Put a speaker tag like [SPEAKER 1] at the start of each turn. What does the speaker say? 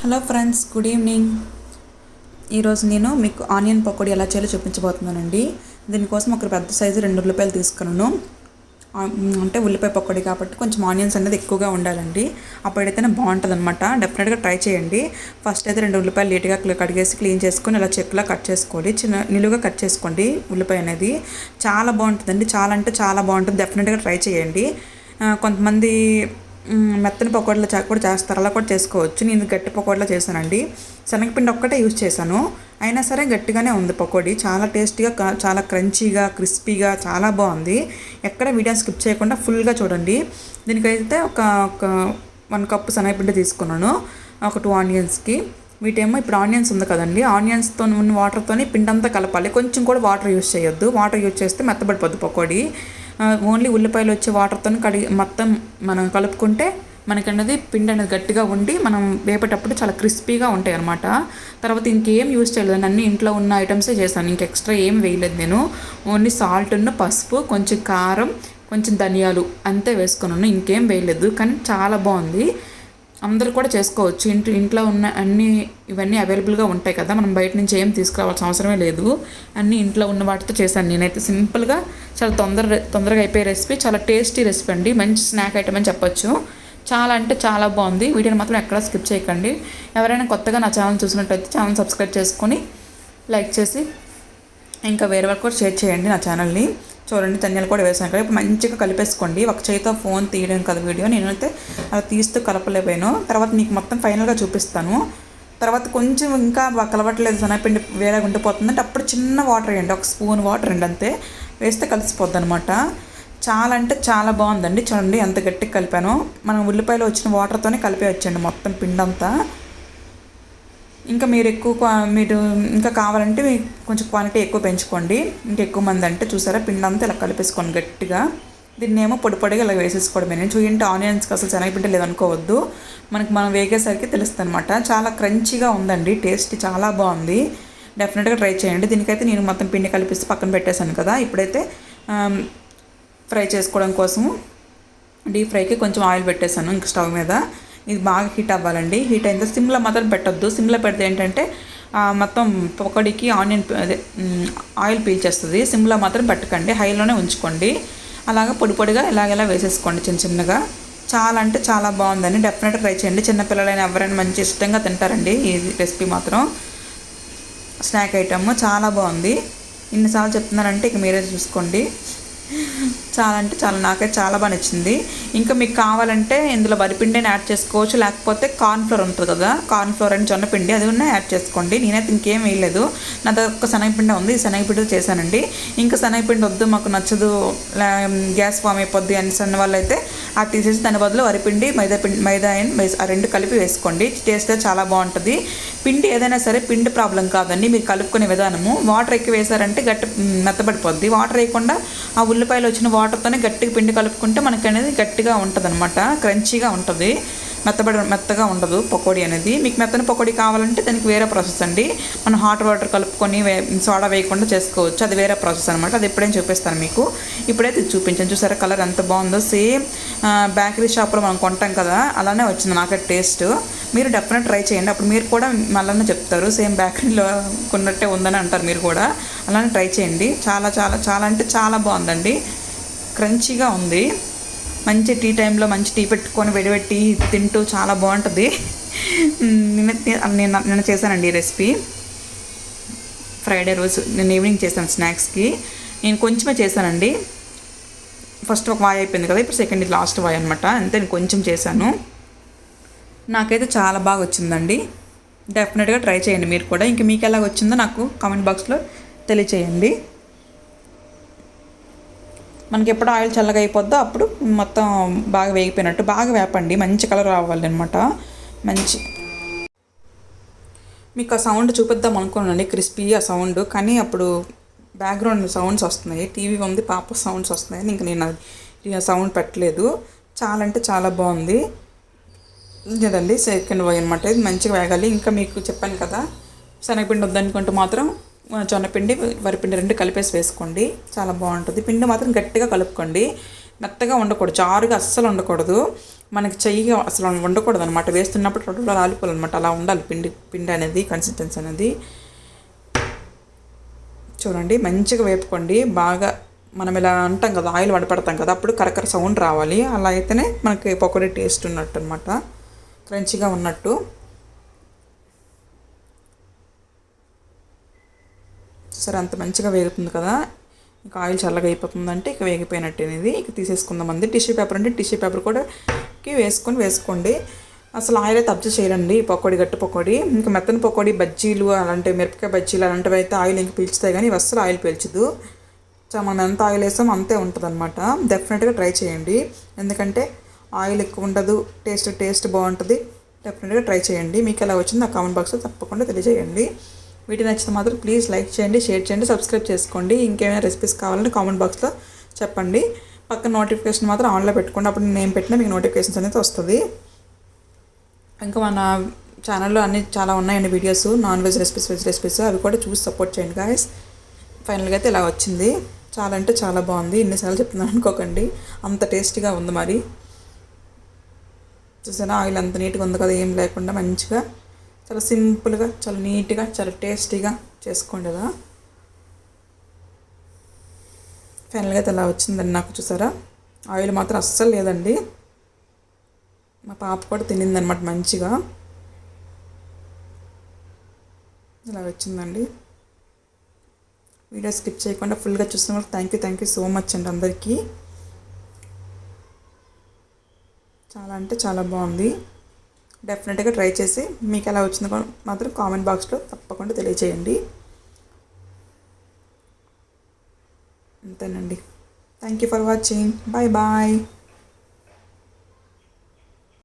[SPEAKER 1] Hello friends good evening. ఈరోజు నేను మీకు ఆనియన్ పకోడీ ఎలా చేయాలో చూపించబోతున్నానండి. దీనికోసం ఒక పెద్ద సైజు రెండు ఉల్లిపాయలు తీసుకున్నాను. అంటే ఉల్లిపాయ పకోడీ కాబట్టి కొంచెం ఆనియన్స్ అనేది ఎక్కువగా ఉండాలండి. అప్పుడైతేనే బాగుంటుంది అనమాట డెఫినెట్గా ట్రై చేయండి. ఫస్ట్ అయితే రెండు ఉల్లిపాయలు నీట్గా కడిగేసి క్లీన్ చేసుకొని ఇలా చెక్కులా కట్ చేసుకోండి చిన్న నిలువుగా కట్ చేసుకోండి ఉల్లిపాయ అనేది. చాలా బాగుంటుందండి. చాలా అంటే చాలా బాగుంటుంది. డెఫినెట్గా ట్రై చేయండి. కొంతమంది మెత్తని పకోడీలు కూడా చేస్తారు. అలా కూడా చేసుకోవచ్చు. నేను గట్టి పకోడీలో చేశానండి. శనగపిండి ఒక్కటే యూజ్ చేశాను. అయినా సరే గట్టిగానే ఉంది పకోడీ. చాలా టేస్టీగా చాలా క్రంచీగా క్రిస్పీగా చాలా బాగుంది. ఎక్కడ వీడియో స్కిప్ చేయకుండా ఫుల్గా చూడండి. దీనికైతే ఒక ఒక వన్ కప్ శనగపిండి తీసుకున్నాను. ఒక టూ ఆనియన్స్కి. వీటేమో ఇప్పుడు ఆనియన్స్ ఉంది కదండి. ఆనియన్స్తో ఉన్న వాటర్తోనే పిండి అంతా కలపాలి. కొంచెం కూడా వాటర్ యూజ్ చేయొద్దు. వాటర్ యూజ్ చేస్తే మెత్తబడిపోద్ది పకోడీ. ఓన్లీ ఉల్లిపాయలు వచ్చే వాటర్తో కడిగి మొత్తం మనం కలుపుకుంటే మనకన్నది పిండి అనేది గట్టిగా ఉండి మనం వేపేటప్పుడు చాలా క్రిస్పీగా ఉంటాయి అనమాట తర్వాత ఇంకేం యూజ్ చేయలేదు అన్ని ఇంట్లో ఉన్న ఐటమ్సే చేశాను ఇంక ఎక్స్ట్రా ఏం వేయలేదు నేను. ఓన్లీ సాల్ట్ ఉన్న పసుపు కొంచెం కారం కొంచెం ధనియాలు అంతే వేసుకున్నాను. ఇంకేం వేయలేదు. కానీ చాలా బాగుంది. అందరూ కూడా చేసుకోవచ్చు. ఇంటి ఇంట్లో ఉన్న అన్ని ఇవన్నీ అవైలబుల్గా ఉంటాయి కదా. మనం బయట నుంచి ఏం తీసుకురావాల్సిన అవసరమే లేదు. అన్నీ ఇంట్లో ఉన్న వాటితో చేశాను నేనైతే. సింపుల్గా చాలా తొందర తొందరగా అయిపోయే రెసిపీ చాలా టేస్టీ రెసిపీ అండి. మంచి స్నాక్ ఐటమ్ అని చెప్పొచ్చు. చాలా అంటే చాలా బాగుంది. వీడియోని మాత్రం ఎక్కడా స్కిప్ చేయకండి. ఎవరైనా కొత్తగా నా ఛానల్ చూసినట్టయితే ఛానల్ సబ్స్క్రైబ్ చేసుకొని లైక్ చేసి ఇంకా వేరే వాళ్ళకి కూడా షేర్ చేయండి నా ఛానల్ని చూడండి ధనియాలు కూడా వేసాను కదా. ఇప్పుడు మంచిగా కలిపేసుకోండి. ఒక చేతితో ఫోన్ తీయడం కదా వీడియో. నేనైతే అలా తీస్తూ కలపలేకపోయాను. తర్వాత నీకు మొత్తం ఫైనల్గా చూపిస్తాను. తర్వాత కొంచెం ఇంకా కలవట్లేదు. శనగపిండి వేరేగా ఉండిపోతుందంటే అప్పుడు చిన్న వాటర్ వేయండి. ఒక స్పూన్ వాటర్ అండి అంతే. వేస్తే కలిసిపోద్ది అనమాట చాలా అంటే చాలా బాగుందండి. చూడండి ఎంత గట్టిగా కలిపాను. మనం ఉల్లిపాయలు వచ్చిన వాటర్తోనే కలిపేయచ్చండి మొత్తం పిండంతా. ఇంకా మీరు ఎక్కువ మీరు ఇంకా కావాలంటే మీకు కొంచెం క్వాంటిటీ ఎక్కువ పెంచుకోండి. ఇంకా ఎక్కువ మంది అంటే చూసారా పిండి అంతా ఇలా కలిపేసుకోండి గట్టిగా. దీన్ని ఏమో పొడి పొడిగా ఇలా వేసేసుకోవడం నేను చూడండి ఆనియన్స్కి అసలు శనగపిండి లేదనుకోవద్దు. మనకి మనం వేగేసరికి తెలుస్తుంది అనమాట చాలా క్రంచీగా ఉందండి టేస్ట్ చాలా బాగుంది. డెఫినెట్గా ట్రై చేయండి. దీనికైతే నేను మొత్తం పిండి కలిపిస్తే పక్కన పెట్టేశాను కదా. ఇప్పుడైతే ఫ్రై చేసుకోవడం కోసము డీప్ ఫ్రైకి కొంచెం ఆయిల్ పెట్టేశాను ఇంక స్టవ్ మీద. ఇది బాగా హీట్ అవ్వాలండి. హీట్ అయిన తర్వాత సిమ్లో మాత్రం పెట్టొద్దు. సిమ్లో పెడితే ఏంటంటే మొత్తం పొకడికి ఆనియన్ అదే ఆయిల్ పీల్చేస్తుంది. సిమ్లో మాత్రం పెట్టకండి. హైలోనే ఉంచుకోండి. అలాగా పొడి పొడిగా ఇలాగెలా వేసేసుకోండి చిన్న చిన్నగా. చాలా అంటే చాలా బాగుందండి. డెఫినెట్గా ట్రై చేయండి. చిన్నపిల్లలైనా ఎవరైనా మంచి ఇష్టంగా తింటారండి ఈ రెసిపీ మాత్రం. స్నాక్ ఐటమ్ చాలా బాగుంది. ఇన్నిసార్లు చెప్తున్నానంటే ఇక మీరే చూసుకోండి. చాలా అంటే చాలా నాకైతే చాలా బాగా నచ్చింది. ఇంకా మీకు కావాలంటే ఇందులో వరిపిండిని యాడ్ చేసుకోవచ్చు. లేకపోతే కార్న్ ఫ్లోర్ ఉంటుంది కదా కార్న్ ఫ్లోర్ అని జొన్నపిండి అది ఉన్నా యాడ్ చేసుకోండి. నేనైతే ఇంకేం వేయలేదు. నా దగ్గర ఒక శనగపిండి ఉంది ఈ శనగపిండితో చేశానండి. ఇంకా శనగపిండి వద్దు మాకు నచ్చదు గ్యాస్ ఫామ్ అయిపోద్ది అని అన్న వాళ్ళు అయితే అది తీసేసి దాని బదులు వరిపిండి మైదా పిండి మైదా అండ్ ఆ రెండు కలిపి వేసుకోండి. టేస్ట్ చాలా బాగుంటుంది. పిండి ఏదైనా సరే పిండి ప్రాబ్లం కాదండి. మీరు కలుపుకునే విధానము. వాటర్ ఎక్కువ వేసారంటే గట్టి మెత్తబడిపోద్ది. వాటర్ వేయకుండా ఆ ఉల్లిపాయలు వచ్చిన వాటర్తోనే గట్టిగా పిండి కలుపుకుంటే మనకి అనేది గట్టిగా ఉంటుంది అనమాట క్రంచీగా ఉంటుంది. మెత్తబడి మెత్తగా ఉండదు పకోడీ అనేది. మీకు మెత్తని పకోడీ కావాలంటే దానికి వేరే ప్రాసెస్ అండి. మనం హాట్ వాటర్ కలుపుకొని వే సోడా వేయకుండా చేసుకోవచ్చు. అది వేరే ప్రాసెస్ అనమాట అది ఎప్పుడైనా చూపిస్తాను మీకు. ఇప్పుడైతే ఇది చూపించాను. చూసారా కలర్ ఎంత బాగుందో. సేమ్ బేకరీ షాప్లో మనం కొంటాం కదా. అలానే వచ్చింది నాకు టేస్ట్. మీరు డెఫినెట్ ట్రై చేయండి. అప్పుడు మీరు కూడా మళ్ళీ చెప్తారు. సేమ్ బేకరీలో కొన్నట్టే ఉందని అంటారు మీరు కూడా. అలానే ట్రై చేయండి. చాలా చాలా చాలా అంటే చాలా బాగుందండి. క్రంచీగా ఉంది. మంచి టీ టైంలో మంచి టీ పెట్టుకొని వెడిపెట్టి తింటూ చాలా బాగుంటుంది. నిన్న నేను నిన్న చేశానండి ఈ రెసిపీ ఫ్రైడే రోజు నేను ఈవినింగ్ చేశాను స్నాక్స్కి నేను కొంచెమే చేశానండి. ఫస్ట్ ఒక వాయి అయిపోయింది కదా ఇప్పుడు సెకండ్ లాస్ట్ వాయి అనమాట అంతే నేను కొంచెం చేశాను. నాకైతే చాలా బాగా వచ్చిందండి. డెఫినెట్గా ట్రై చేయండి మీరు కూడా. ఇంక మీకు ఎలా వచ్చిందో నాకు కామెంట్ బాక్స్లో తెలియచేయండి. మనకి ఎప్పుడు ఆయిల్ చల్లగా అయిపోద్దో అప్పుడు మొత్తం బాగా వేగిపోయినట్టు బాగా వేపండి మంచి కలర్ రావాలి అనమాట మంచి. మీకు ఆ సౌండ్ చూపిద్దాం అనుకున్నానండి క్రిస్పీ ఆ సౌండ్ కానీ అప్పుడు బ్యాక్గ్రౌండ్ సౌండ్స్ వస్తున్నాయి టీవీ ఉంది పాప సౌండ్స్ వస్తున్నాయి ఇంక నేను అది ఆ సౌండ్ పెట్టలేదు. చాలా అంటే చాలా బాగుంది. లేదండి సెకండ్ బాయ్ అనమాట ఇది మంచిగా వేగాలి. ఇంకా మీకు చెప్పాను కదా శనగపిండి వద్దనుకుంటే మాత్రం జొన్నపిండి వరిపిండి రెండు కలిపేసి వేసుకోండి. చాలా బాగుంటుంది. పిండి మాత్రం గట్టిగా కలుపుకోండి. మెత్తగా ఉండకూడదు. జారుగా అస్సలు ఉండకూడదు. మనకి చెయ్యి అసలు ఉండకూడదు అనమాట వేస్తున్నప్పుడు టొట్టలో రాలిపోవాలన్నమాట. అలా ఉండాలి పిండి పిండి అనేది కన్సిస్టెన్సీ అనేది. చూడండి మంచిగా వేపుకోండి. బాగా మనం ఇలా అంటాం కదా ఆయిల్ వడపడతాం కదా అప్పుడు కరకర సౌండ్ రావాలి. అలా అయితేనే మనకి పకోడీ టేస్ట్ ఉన్నట్టు అనమాట క్రంచిగా ఉన్నట్టు. సరే అంత మంచిగా వేగుతుంది కదా. ఇంకా ఆయిల్ చల్లగా అయిపోతుందంటే ఇక వేగిపోయినట్టు అనేది ఇక తీసేసుకుందాం అండి టిష్యూ పేపర్ అంటే టిష్యూ పేపర్ కూడాకి వేసుకొని వేసుకోండి. అసలు ఆయిల్ అయితే అబ్జర్వ్ చేయండి పకోడీ గట్టి పకోడీ. ఇంకా మెత్తని పకోడీ బజ్జీలు అలాంటి మిరపకాయ బజ్జీలు అలాంటివి అయితే ఆయిల్ ఇంక పీల్చుతాయి కానీ అసలు అస్సలు ఆయిల్ పీల్చదు. సో మనం ఎంత ఆయిల్ వేసామో అంతే ఉంటుంది అనమాట డెఫినెట్గా ట్రై చేయండి. ఎందుకంటే ఆయిల్ ఎక్కువ ఉండదు టేస్ట్ టేస్ట్ బాగుంటుంది. డెఫినెట్గా ట్రై చేయండి. మీకు ఎలా వచ్చిందో ఆ కామెంట్ బాక్స్లో తప్పకుండా తెలియజేయండి. వీటి నచ్చితే మాత్రం ప్లీజ్ లైక్ చేయండి షేర్ చేయండి సబ్స్క్రైబ్ చేసుకోండి. ఇంకేమైనా రెసిపీస్ కావాలంటే కామెంట్ బాక్స్లో చెప్పండి. పక్కన నోటిఫికేషన్ మాత్రం ఆన్లో పెట్టుకోండి. అప్పుడు నేను పెట్టినా మీకు నోటిఫికేషన్స్ అనేది వస్తుంది. ఇంకా మన ఛానల్లో అన్ని చాలా ఉన్నాయండి videos non veg recipes veg recipes అవి కూడా చూసి సపోర్ట్ చేయండి గాయస్ ఫైనల్గా అయితే ఇలా వచ్చింది. చాలా అంటే చాలా బాగుంది. ఇన్నిసార్లు చెప్తున్నాను అనుకోకండి. అంత టేస్టీగా ఉంది మరి. చూసారా? ఆయిల్ అంత నీట్గా ఉంది కదా ఏం లేకుండా మంచిగా. చాలా సింపుల్గా చాలా నీట్గా చాలా టేస్టీగా చేసుకోండి కదా ఫైనల్గా అయితే అలా వచ్చిందండి నాకు చూసారా? ఆయిల్ మాత్రం అస్సలు లేదండి. మా పాప కూడా తినిందనమాట మంచిగా. ఇలా వచ్చిందండి. వీడియో స్కిప్ చేయకుండా ఫుల్గా చూసిన వాళ్ళకి thank you thank you so much అండి అందరికీ. చాలా అంటే చాలా బాగుంది. డెఫినెట్గా ట్రై చేసి మీకు ఎలా వచ్చిందో మాత్రం కామెంట్ బాక్స్లో తప్పకుండా తెలియజేయండి అంతేనండి. Thank you for watching bye bye